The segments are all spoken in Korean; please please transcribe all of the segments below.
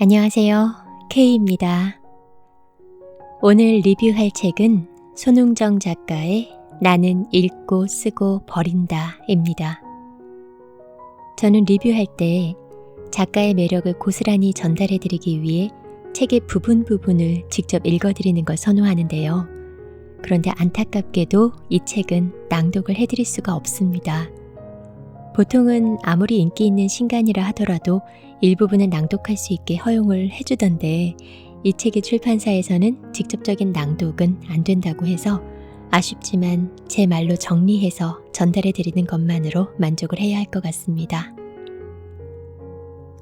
안녕하세요. K입니다. 오늘 리뷰할 책은 손웅정 작가의 나는 읽고 쓰고 버린다 입니다. 저는 리뷰할 때 작가의 매력을 고스란히 전달해드리기 위해 책의 부분 부분을 직접 읽어드리는 걸 선호하는데요. 그런데 안타깝게도 이 책은 낭독을 해드릴 수가 없습니다. 보통은 아무리 인기 있는 신간이라 하더라도 일부분은 낭독할 수 있게 허용을 해주던데 이 책의 출판사에서는 직접적인 낭독은 안 된다고 해서 아쉽지만 제 말로 정리해서 전달해 드리는 것만으로 만족을 해야 할 것 같습니다.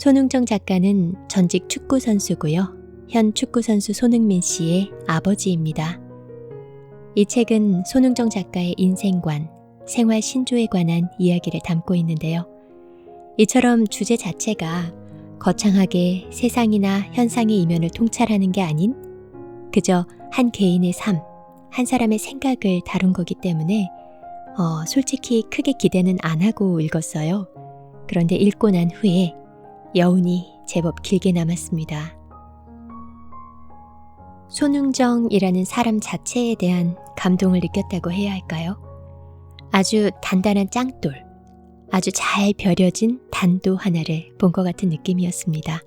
손흥정 작가는 전직 축구 선수고요. 현 축구 선수 손흥민 씨의 아버지입니다. 이 책은 손흥정 작가의 인생관, 생활 신조에 관한 이야기를 담고 있는데요. 이처럼 주제 자체가 거창하게 세상이나 현상의 이면을 통찰하는 게 아닌 그저 한 개인의 삶, 한 사람의 생각을 다룬 거기 때문에 어, 솔직히 크게 기대는 안 하고 읽었어요. 그런데 읽고 난 후에 여운이 제법 길게 남았습니다. 손흥정이라는 사람 자체에 대한 감동을 느꼈다고 해야 할까요? 아주 단단한 짱돌, 아주 잘 벼려진 단도 하나를 본 것 같은 느낌이었습니다.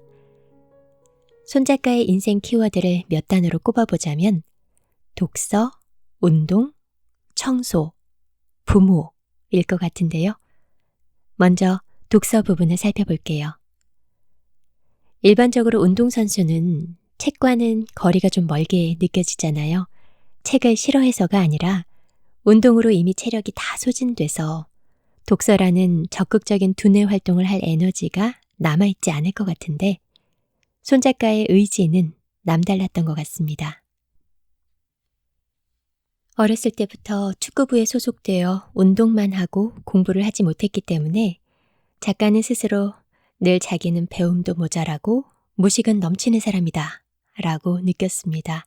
손 작가의 인생 키워드를 몇 단어로 꼽아보자면 독서, 운동, 청소, 부모일 것 같은데요. 먼저 독서 부분을 살펴볼게요. 일반적으로 운동선수는 책과는 거리가 좀 멀게 느껴지잖아요. 책을 싫어해서가 아니라 운동으로 이미 체력이 다 소진돼서 독서라는 적극적인 두뇌 활동을 할 에너지가 남아있지 않을 것 같은데 손 작가의 의지는 남달랐던 것 같습니다. 어렸을 때부터 축구부에 소속되어 운동만 하고 공부를 하지 못했기 때문에 작가는 스스로 늘 자기는 배움도 모자라고 무식은 넘치는 사람이다 라고 느꼈습니다.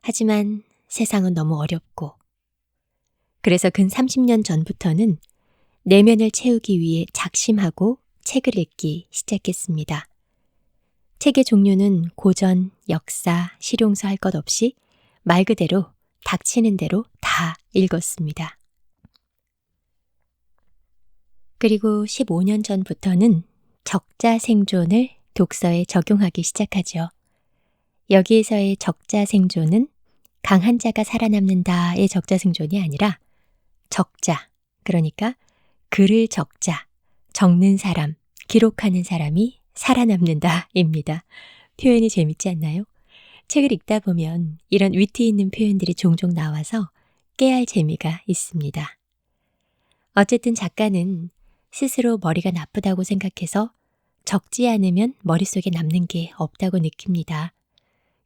하지만 세상은 너무 어렵고 그래서 근 30년 전부터는 내면을 채우기 위해 작심하고 책을 읽기 시작했습니다. 책의 종류는 고전, 역사, 실용서 할 것 없이 말 그대로 닥치는 대로 다 읽었습니다. 그리고 15년 전부터는 적자 생존을 독서에 적용하기 시작하죠. 여기에서의 적자 생존은 강한 자가 살아남는다의 적자 생존이 아니라 적자, 그러니까 글을 적자, 적는 사람, 기록하는 사람이 살아남는다 입니다. 표현이 재밌지 않나요? 책을 읽다 보면 이런 위트 있는 표현들이 종종 나와서 깨알 재미가 있습니다. 어쨌든 작가는 스스로 머리가 나쁘다고 생각해서 적지 않으면 머릿속에 남는 게 없다고 느낍니다.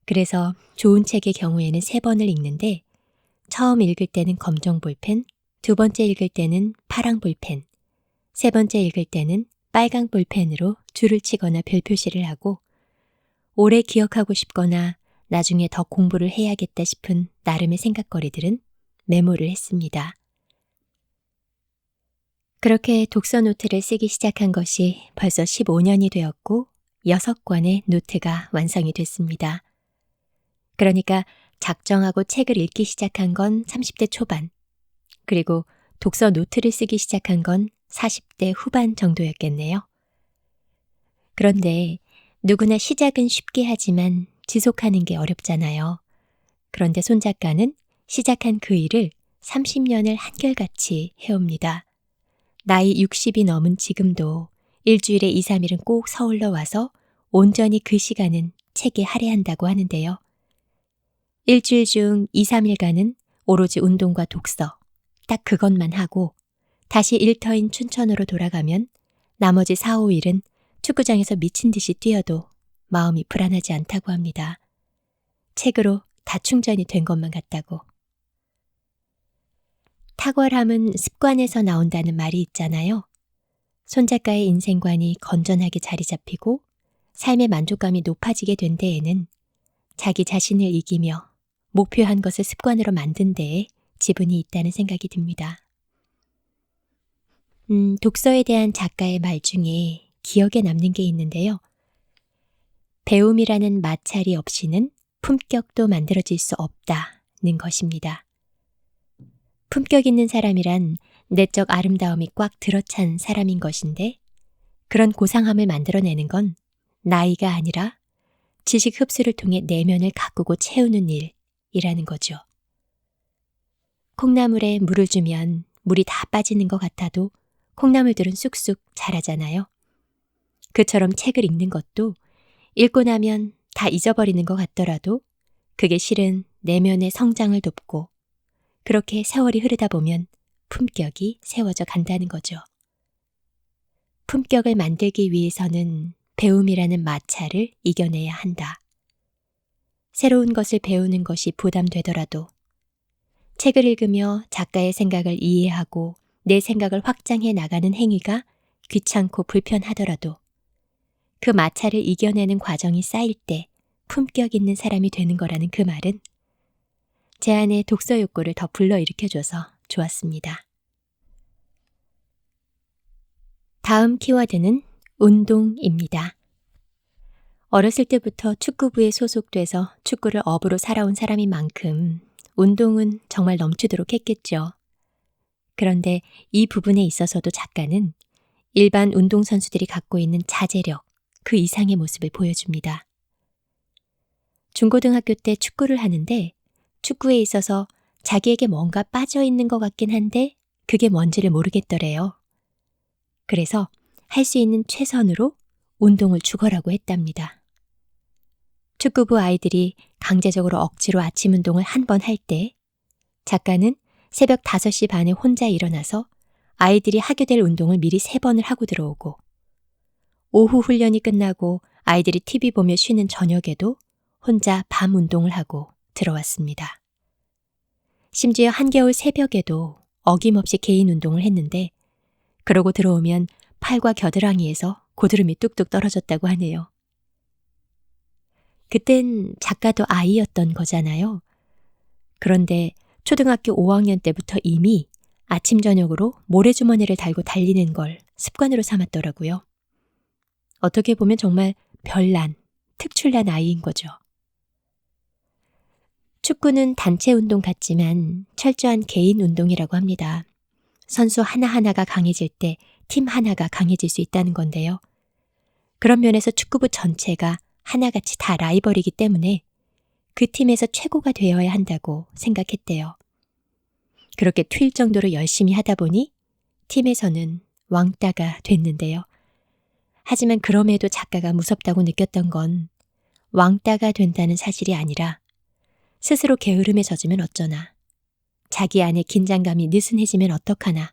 그래서 좋은 책의 경우에는 세 번을 읽는데 처음 읽을 때는 검정 볼펜, 두 번째 읽을 때는 파랑 볼펜, 세 번째 읽을 때는 빨강 볼펜으로 줄을 치거나 별 표시를 하고 오래 기억하고 싶거나 나중에 더 공부를 해야겠다 싶은 나름의 생각거리들은 메모를 했습니다. 그렇게 독서 노트를 쓰기 시작한 것이 벌써 15년이 되었고 6권의 노트가 완성이 됐습니다. 그러니까 작정하고 책을 읽기 시작한 건 30대 초반, 그리고 독서 노트를 쓰기 시작한 건 40대 후반 정도였겠네요. 그런데 누구나 시작은 쉽게 하지만 지속하는 게 어렵잖아요. 그런데 손 작가는 시작한 그 일을 30년을 한결같이 해옵니다. 나이 60이 넘은 지금도 일주일에 2, 3일은 꼭 서울로 와서 온전히 그 시간은 책에 할애한다고 하는데요. 일주일 중 2, 3일간은 오로지 운동과 독서, 딱 그것만 하고 다시 일터인 춘천으로 돌아가면 나머지 4, 5일은 축구장에서 미친 듯이 뛰어도 마음이 불안하지 않다고 합니다. 책으로 다 충전이 된 것만 같다고. 탁월함은 습관에서 나온다는 말이 있잖아요. 손 작가의 인생관이 건전하게 자리 잡히고 삶의 만족감이 높아지게 된 데에는 자기 자신을 이기며 목표한 것을 습관으로 만든 데에 지분이 있다는 생각이 듭니다. 음, 독서에 대한 작가의 말 중에 기억에 남는 게 있는데요. 배움이라는 마찰이 없이는 품격도 만들어질 수 없다는 것입니다. 품격 있는 사람이란 내적 아름다움이 꽉 들어찬 사람인 것인데 그런 고상함을 만들어내는 건 나이가 아니라 지식 흡수를 통해 내면을 가꾸고 채우는 일이라는 거죠. 콩나물에 물을 주면 물이 다 빠지는 것 같아도 콩나물들은 쑥쑥 자라잖아요. 그처럼 책을 읽는 것도 읽고 나면 다 잊어버리는 것 같더라도 그게 실은 내면의 성장을 돕고 그렇게 세월이 흐르다 보면 품격이 세워져 간다는 거죠. 품격을 만들기 위해서는 배움이라는 마찰을 이겨내야 한다. 새로운 것을 배우는 것이 부담되더라도 책을 읽으며 작가의 생각을 이해하고 내 생각을 확장해 나가는 행위가 귀찮고 불편하더라도 그 마찰을 이겨내는 과정이 쌓일 때 품격 있는 사람이 되는 거라는 그 말은 제 안에 독서 욕구를 더 불러일으켜줘서 좋았습니다. 다음 키워드는 운동입니다. 어렸을 때부터 축구부에 소속돼서 축구를 업으로 살아온 사람인 만큼 운동은 정말 넘치도록 했겠죠. 그런데 이 부분에 있어서도 작가는 일반 운동선수들이 갖고 있는 자제력, 그 이상의 모습을 보여줍니다. 중고등학교 때 축구를 하는데 축구에 있어서 자기에게 뭔가 빠져 있는 것 같긴 한데 그게 뭔지를 모르겠더래요. 그래서 할 수 있는 최선으로 운동을 죽어라고 했답니다. 축구부 아이들이 강제적으로 억지로 아침 운동을 한 번 할 때 작가는 새벽 5시 반에 혼자 일어나서 아이들이 하게 될 운동을 미리 세 번을 하고 들어오고 오후 훈련이 끝나고 아이들이 TV 보며 쉬는 저녁에도 혼자 밤 운동을 하고 들어왔습니다. 심지어 한겨울 새벽에도 어김없이 개인 운동을 했는데 그러고 들어오면 팔과 겨드랑이에서 고드름이 뚝뚝 떨어졌다고 하네요. 그땐 작가도 아이였던 거잖아요. 그런데 초등학교 5학년 때부터 이미 아침 저녁으로 모래주머니를 달고 달리는 걸 습관으로 삼았더라고요. 어떻게 보면 정말 별난, 특출난 아이인 거죠. 축구는 단체 운동 같지만 철저한 개인 운동이라고 합니다. 선수 하나하나가 강해질 때 팀 하나가 강해질 수 있다는 건데요. 그런 면에서 축구부 전체가 하나같이 다 라이벌이기 때문에 그 팀에서 최고가 되어야 한다고 생각했대요. 그렇게 튈 정도로 열심히 하다 보니 팀에서는 왕따가 됐는데요. 하지만 그럼에도 작가가 무섭다고 느꼈던 건 왕따가 된다는 사실이 아니라 스스로 게으름에 젖으면 어쩌나, 자기 안에 긴장감이 느슨해지면 어떡하나,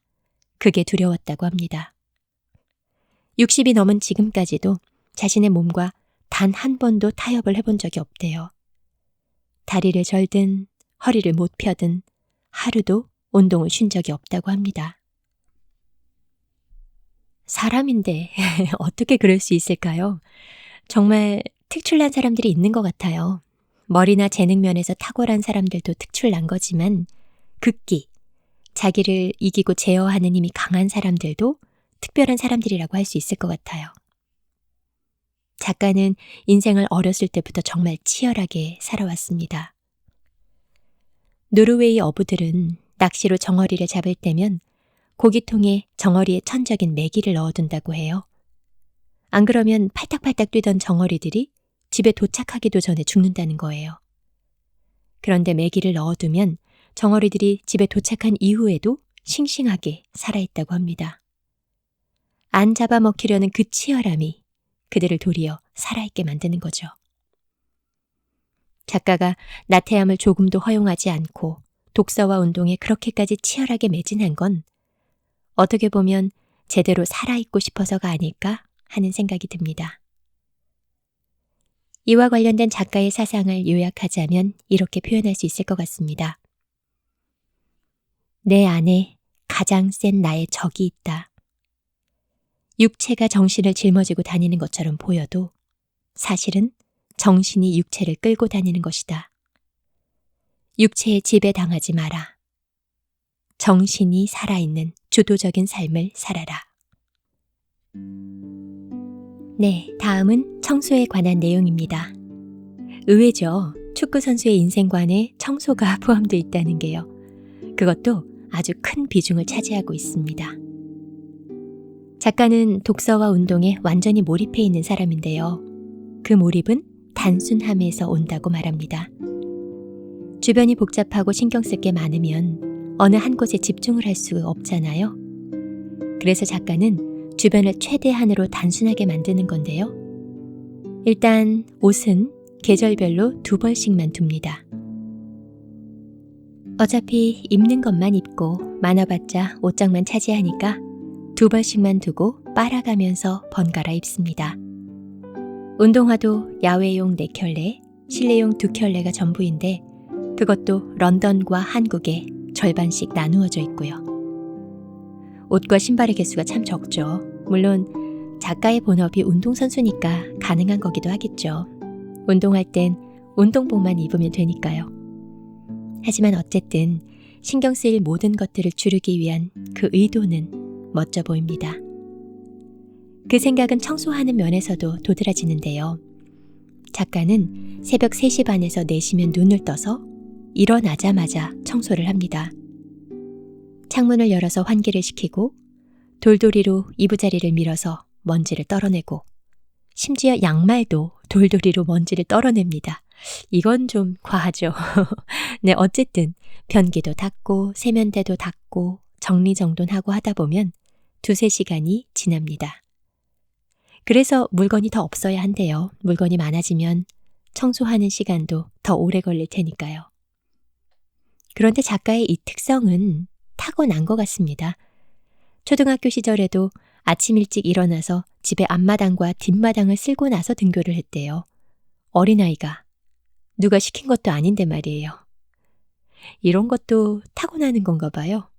그게 두려웠다고 합니다. 60이 넘은 지금까지도 자신의 몸과 단 한 번도 타협을 해본 적이 없대요. 다리를 절든 허리를 못 펴든 하루도 운동을 쉰 적이 없다고 합니다. 사람인데 어떻게 그럴 수 있을까요? 정말 특출난 사람들이 있는 것 같아요. 머리나 재능 면에서 탁월한 사람들도 특출난 거지만 극기, 자기를 이기고 제어하는 힘이 강한 사람들도 특별한 사람들이라고 할 수 있을 것 같아요. 작가는 인생을 어렸을 때부터 정말 치열하게 살아왔습니다. 노르웨이 어부들은 낚시로 정어리를 잡을 때면 고기통에 정어리에 천적인 메기를 넣어둔다고 해요. 안 그러면 팔딱팔딱 뛰던 정어리들이 집에 도착하기도 전에 죽는다는 거예요. 그런데 메기를 넣어두면 정어리들이 집에 도착한 이후에도 싱싱하게 살아있다고 합니다. 안 잡아먹히려는 그 치열함이 그들을 도리어 살아있게 만드는 거죠. 작가가 나태함을 조금도 허용하지 않고 독서와 운동에 그렇게까지 치열하게 매진한 건 어떻게 보면 제대로 살아있고 싶어서가 아닐까 하는 생각이 듭니다. 이와 관련된 작가의 사상을 요약하자면 이렇게 표현할 수 있을 것 같습니다. 내 안에 가장 센 나의 적이 있다. 육체가 정신을 짊어지고 다니는 것처럼 보여도 사실은 정신이 육체를 끌고 다니는 것이다. 육체에 지배당하지 마라. 정신이 살아있는 주도적인 삶을 살아라. 네, 다음은 청소에 관한 내용입니다. 의외죠. 축구 선수의 인생관에 청소가 포함되어 있다는 게요. 그것도 아주 큰 비중을 차지하고 있습니다. 작가는 독서와 운동에 완전히 몰입해 있는 사람인데요. 그 몰입은 단순함에서 온다고 말합니다. 주변이 복잡하고 신경 쓸 게 많으면 어느 한 곳에 집중을 할 수 없잖아요. 그래서 작가는 주변을 최대한으로 단순하게 만드는 건데요. 일단 옷은 계절별로 두 벌씩만 둡니다. 어차피 입는 것만 입고 많아봤자 옷장만 차지하니까 두 벌씩만 두고 빨아가면서 번갈아 입습니다. 운동화도 야외용 4켤레, 실내용 2켤레가 전부인데 그것도 런던과 한국에 절반씩 나누어져 있고요. 옷과 신발의 개수가 참 적죠. 물론 작가의 본업이 운동선수니까 가능한 거기도 하겠죠. 운동할 땐 운동복만 입으면 되니까요. 하지만 어쨌든 신경 쓰일 모든 것들을 줄이기 위한 그 의도는 멋져 보입니다. 그 생각은 청소하는 면에서도 도드라지는데요. 작가는 새벽 3시 반에서 4시면 눈을 떠서 일어나자마자 청소를 합니다. 창문을 열어서 환기를 시키고 돌돌이로 이부자리를 밀어서 먼지를 떨어내고 심지어 양말도 돌돌이로 먼지를 떨어냅니다. 이건 좀 과하죠. 네, 어쨌든 변기도 닦고 세면대도 닦고 정리정돈하고 하다 보면 두세 시간이 지납니다. 그래서 물건이 더 없어야 한대요. 물건이 많아지면 청소하는 시간도 더 오래 걸릴 테니까요. 그런데 작가의 이 특성은 타고난 것 같습니다. 초등학교 시절에도 아침 일찍 일어나서 집의 앞마당과 뒷마당을 쓸고 나서 등교를 했대요. 어린아이가 누가 시킨 것도 아닌데 말이에요. 이런 것도 타고나는 건가 봐요.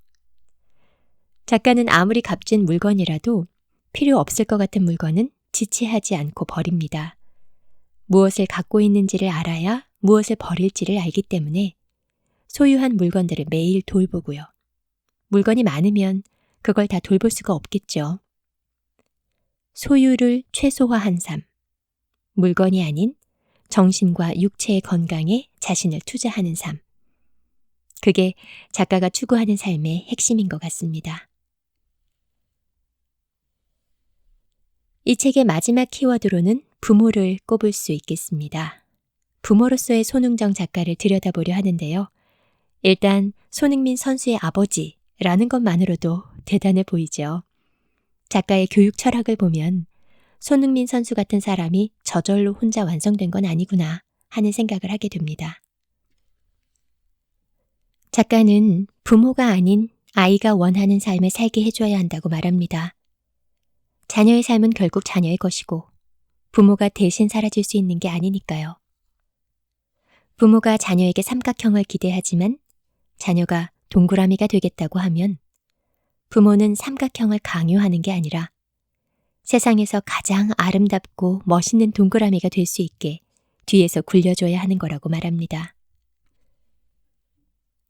작가는 아무리 값진 물건이라도 필요 없을 것 같은 물건은 지체하지 않고 버립니다. 무엇을 갖고 있는지를 알아야 무엇을 버릴지를 알기 때문에 소유한 물건들을 매일 돌보고요. 물건이 많으면 그걸 다 돌볼 수가 없겠죠. 소유를 최소화한 삶. 물건이 아닌 정신과 육체의 건강에 자신을 투자하는 삶. 그게 작가가 추구하는 삶의 핵심인 것 같습니다. 이 책의 마지막 키워드로는 부모를 꼽을 수 있겠습니다. 부모로서의 손흥정 작가를 들여다보려 하는데요. 일단 손흥민 선수의 아버지라는 것만으로도 대단해 보이죠. 작가의 교육 철학을 보면 손흥민 선수 같은 사람이 저절로 혼자 완성된 건 아니구나 하는 생각을 하게 됩니다. 작가는 부모가 아닌 아이가 원하는 삶을 살게 해줘야 한다고 말합니다. 자녀의 삶은 결국 자녀의 것이고 부모가 대신 살아줄 수 있는 게 아니니까요. 부모가 자녀에게 삼각형을 기대하지만 자녀가 동그라미가 되겠다고 하면 부모는 삼각형을 강요하는 게 아니라 세상에서 가장 아름답고 멋있는 동그라미가 될 수 있게 뒤에서 굴려줘야 하는 거라고 말합니다.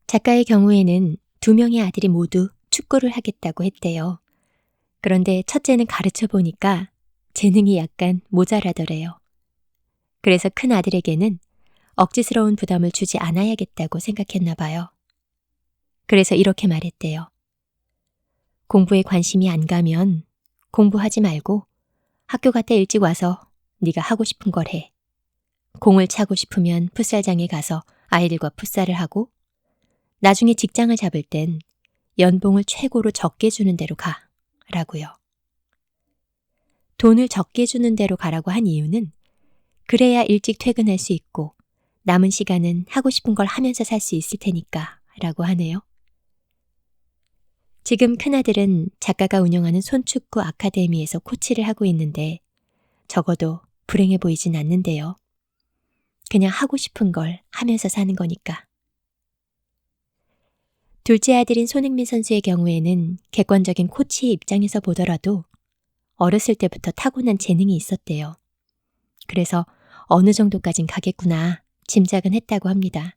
작가의 경우에는 두 명의 아들이 모두 축구를 하겠다고 했대요. 그런데 첫째는 가르쳐 보니까 재능이 약간 모자라더래요. 그래서 큰 아들에게는 억지스러운 부담을 주지 않아야겠다고 생각했나 봐요. 그래서 이렇게 말했대요. 공부에 관심이 안 가면 공부하지 말고 학교 갔다 일찍 와서 네가 하고 싶은 걸 해. 공을 차고 싶으면 풋살장에 가서 아이들과 풋살을 하고 나중에 직장을 잡을 땐 연봉을 최고로 적게 주는 대로 가. 라고요. 돈을 적게 주는 대로 가라고 한 이유는 그래야 일찍 퇴근할 수 있고 남은 시간은 하고 싶은 걸 하면서 살 수 있을 테니까 라고 하네요. 지금 큰아들은 작가가 운영하는 손축구 아카데미에서 코치를 하고 있는데 적어도 불행해 보이진 않는데요. 그냥 하고 싶은 걸 하면서 사는 거니까. 둘째 아들인 손흥민 선수의 경우에는 객관적인 코치의 입장에서 보더라도 어렸을 때부터 타고난 재능이 있었대요. 그래서 어느 정도까진 가겠구나 짐작은 했다고 합니다.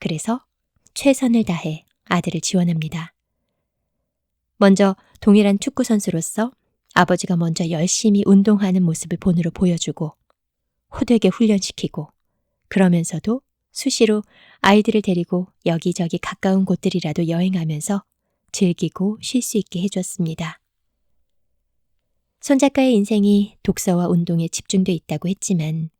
그래서 최선을 다해 아들을 지원합니다. 먼저 동일한 축구 선수로서 아버지가 먼저 열심히 운동하는 모습을 본으로 보여주고 호되게 훈련시키고 그러면서도 수시로 아이들을 데리고 여기저기 가까운 곳들이라도 여행하면서 즐기고 쉴 수 있게 해줬습니다. 손 작가의 인생이 독서와 운동에 집중돼 있다고 했지만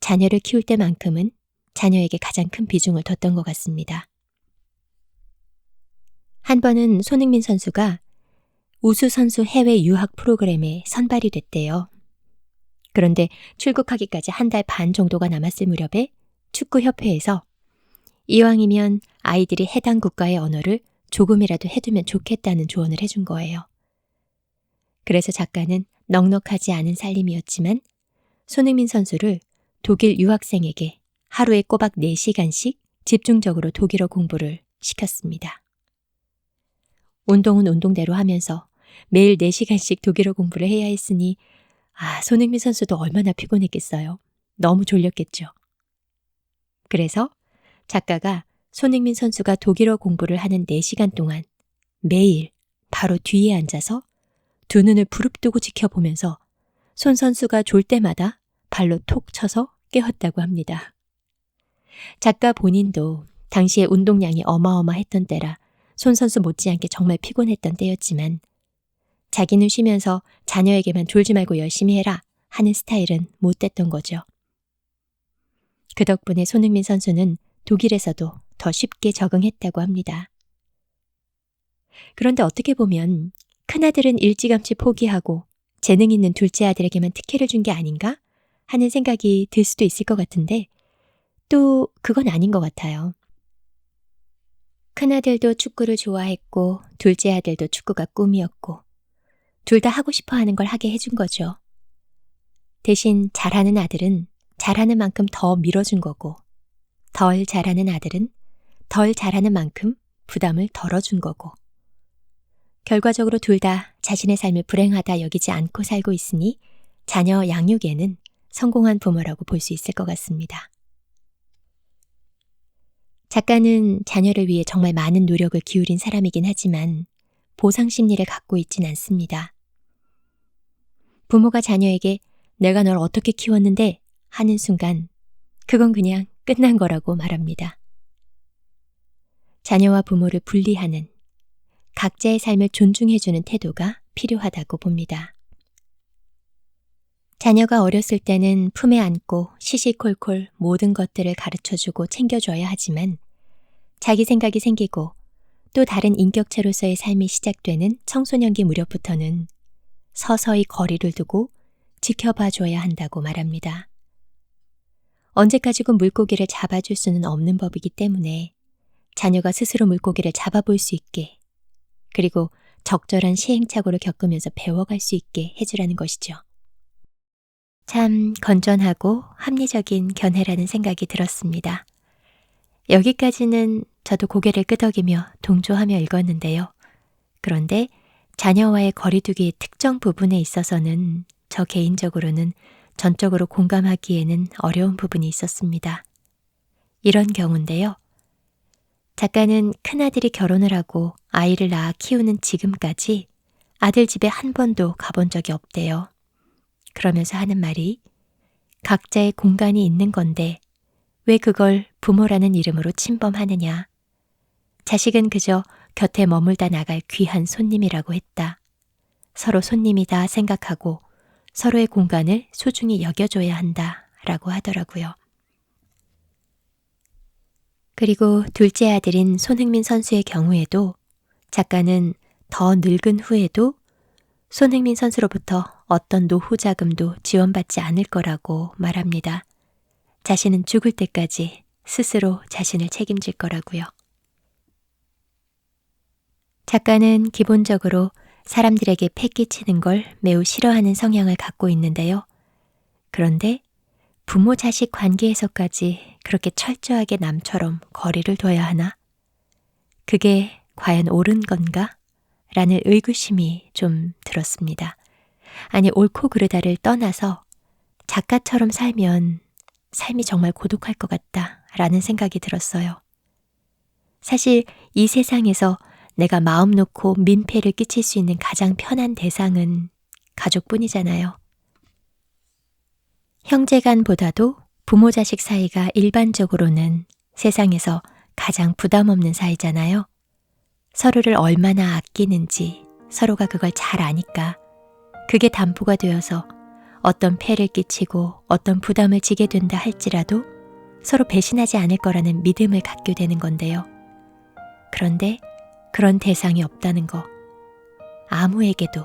자녀를 키울 때만큼은 자녀에게 가장 큰 비중을 뒀던 것 같습니다. 한 번은 손흥민 선수가 우수 선수 해외 유학 프로그램에 선발이 됐대요. 그런데 출국하기까지 한 달 반 정도가 남았을 무렵에 축구협회에서 이왕이면 아이들이 해당 국가의 언어를 조금이라도 해두면 좋겠다는 조언을 해준 거예요. 그래서 작가는 넉넉하지 않은 살림이었지만 손흥민 선수를 독일 유학생에게 하루에 꼬박 4시간씩 집중적으로 독일어 공부를 시켰습니다. 운동은 운동대로 하면서 매일 4시간씩 독일어 공부를 해야 했으니 아, 손흥민 선수도 얼마나 피곤했겠어요. 너무 졸렸겠죠. 그래서 작가가 손흥민 선수가 독일어 공부를 하는 4시간 동안 매일 바로 뒤에 앉아서 두 눈을 부릅뜨고 지켜보면서 손 선수가 졸 때마다 발로 톡 쳐서 깨웠다고 합니다. 작가 본인도 당시에 운동량이 어마어마했던 때라 손 선수 못지않게 정말 피곤했던 때였지만 자기는 쉬면서 자녀에게만 졸지 말고 열심히 해라 하는 스타일은 못 됐던 거죠. 그 덕분에 손흥민 선수는 독일에서도 더 쉽게 적응했다고 합니다. 그런데 어떻게 보면 큰아들은 일찌감치 포기하고 재능 있는 둘째 아들에게만 특혜를 준 게 아닌가 하는 생각이 들 수도 있을 것 같은데 또 그건 아닌 것 같아요. 큰아들도 축구를 좋아했고 둘째 아들도 축구가 꿈이었고 둘 다 하고 싶어 하는 걸 하게 해준 거죠. 대신 잘하는 아들은 잘하는 만큼 더 밀어준 거고 덜 잘하는 아들은 덜 잘하는 만큼 부담을 덜어준 거고 결과적으로 둘 다 자신의 삶을 불행하다 여기지 않고 살고 있으니 자녀 양육에는 성공한 부모라고 볼 수 있을 것 같습니다. 작가는 자녀를 위해 정말 많은 노력을 기울인 사람이긴 하지만 보상 심리를 갖고 있진 않습니다. 부모가 자녀에게 내가 널 어떻게 키웠는데 하는 순간 그건 그냥 끝난 거라고 말합니다. 자녀와 부모를 분리하는 각자의 삶을 존중해주는 태도가 필요하다고 봅니다. 자녀가 어렸을 때는 품에 안고 시시콜콜 모든 것들을 가르쳐주고 챙겨줘야 하지만 자기 생각이 생기고 또 다른 인격체로서의 삶이 시작되는 청소년기 무렵부터는 서서히 거리를 두고 지켜봐 줘야 한다고 말합니다. 언제까지고 물고기를 잡아줄 수는 없는 법이기 때문에 자녀가 스스로 물고기를 잡아볼 수 있게 그리고 적절한 시행착오를 겪으면서 배워갈 수 있게 해주라는 것이죠. 참 건전하고 합리적인 견해라는 생각이 들었습니다. 여기까지는 저도 고개를 끄덕이며 동조하며 읽었는데요. 그런데 자녀와의 거리두기의 특정 부분에 있어서는 저 개인적으로는 전적으로 공감하기에는 어려운 부분이 있었습니다. 이런 경우인데요. 작가는 큰아들이 결혼을 하고 아이를 낳아 키우는 지금까지 아들 집에 한 번도 가본 적이 없대요. 그러면서 하는 말이 각자의 공간이 있는 건데 왜 그걸 부모라는 이름으로 침범하느냐. 자식은 그저 곁에 머물다 나갈 귀한 손님이라고 했다. 서로 손님이다 생각하고 서로의 공간을 소중히 여겨줘야 한다. 라고 하더라고요. 그리고 둘째 아들인 손흥민 선수의 경우에도 작가는 더 늙은 후에도 손흥민 선수로부터 어떤 노후 자금도 지원받지 않을 거라고 말합니다. 자신은 죽을 때까지 스스로 자신을 책임질 거라고요. 작가는 기본적으로 사람들에게 패끼치는 걸 매우 싫어하는 성향을 갖고 있는데요. 그런데 부모 자식 관계에서까지 그렇게 철저하게 남처럼 거리를 둬야 하나? 그게 과연 옳은 건가? 라는 의구심이 좀 들었습니다. 아니, 옳고 그르다를 떠나서 작가처럼 살면 삶이 정말 고독할 것 같다. 라는 생각이 들었어요. 사실 이 세상에서 내가 마음 놓고 민폐를 끼칠 수 있는 가장 편한 대상은 가족뿐이잖아요. 형제 간보다도 부모 자식 사이가 일반적으로는 세상에서 가장 부담 없는 사이잖아요. 서로를 얼마나 아끼는지 서로가 그걸 잘 아니까 그게 담보가 되어서 어떤 폐를 끼치고 어떤 부담을 지게 된다 할지라도 서로 배신하지 않을 거라는 믿음을 갖게 되는 건데요. 그런데 그런 대상이 없다는 거. 아무에게도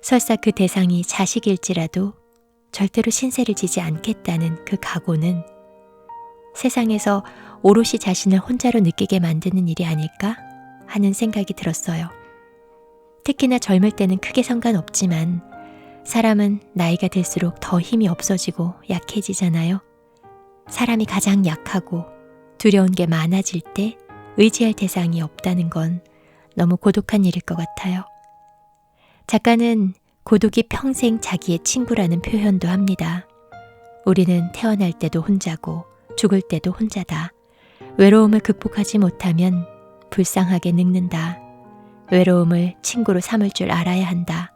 설사 그 대상이 자식일지라도 절대로 신세를 지지 않겠다는 그 각오는 세상에서 오롯이 자신을 혼자로 느끼게 만드는 일이 아닐까 하는 생각이 들었어요. 특히나 젊을 때는 크게 상관없지만 사람은 나이가 들수록 더 힘이 없어지고 약해지잖아요. 사람이 가장 약하고 두려운 게 많아질 때 의지할 대상이 없다는 건 너무 고독한 일일 것 같아요. 작가는 고독이 평생 자기의 친구라는 표현도 합니다. 우리는 태어날 때도 혼자고 죽을 때도 혼자다. 외로움을 극복하지 못하면 불쌍하게 늙는다. 외로움을 친구로 삼을 줄 알아야 한다.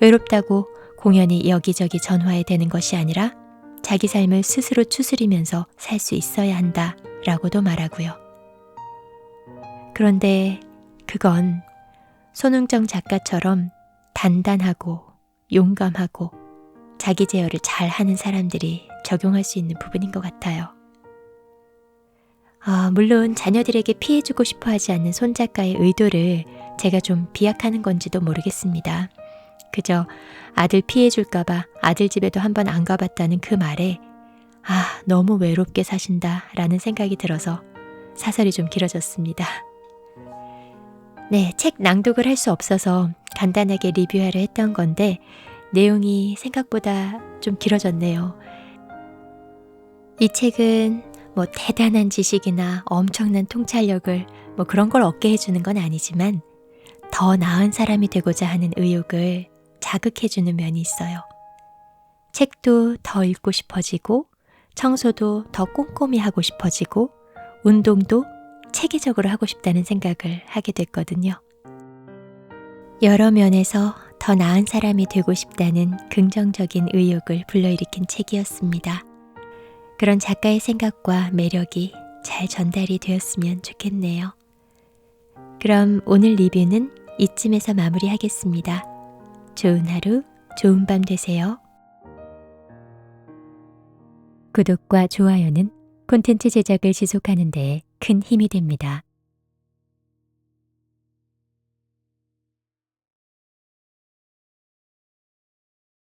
외롭다고 공연히 여기저기 전화해 되는 것이 아니라 자기 삶을 스스로 추스리면서 살 수 있어야 한다. 라고도 말하고요. 그런데 그건 손흥정 작가처럼 단단하고 용감하고 자기 제어를 잘 하는 사람들이 적용할 수 있는 부분인 것 같아요. 아, 물론 자녀들에게 피해주고 싶어 하지 않는 손 작가의 의도를 제가 좀 비약하는 건지도 모르겠습니다. 그저 아들 피해줄까봐 아들 집에도 한 번 안 가봤다는 그 말에 아, 너무 외롭게 사신다 라는 생각이 들어서 사설이 좀 길어졌습니다. 네, 책 낭독을 할 수 없어서 간단하게 리뷰하려 했던 건데 내용이 생각보다 좀 길어졌네요. 이 책은 뭐 대단한 지식이나 엄청난 통찰력을 뭐 그런 걸 얻게 해주는 건 아니지만 더 나은 사람이 되고자 하는 의욕을 자극해주는 면이 있어요. 책도 더 읽고 싶어지고 청소도 더 꼼꼼히 하고 싶어지고 운동도 체계적으로 하고 싶다는 생각을 하게 됐거든요. 여러 면에서 더 나은 사람이 되고 싶다는 긍정적인 의욕을 불러일으킨 책이었습니다. 그런 작가의 생각과 매력이 잘 전달이 되었으면 좋겠네요. 그럼 오늘 리뷰는 이쯤에서 마무리하겠습니다. 좋은 하루, 좋은 밤 되세요. 구독과 좋아요는 콘텐츠 제작을 지속하는 데 큰 힘이 됩니다.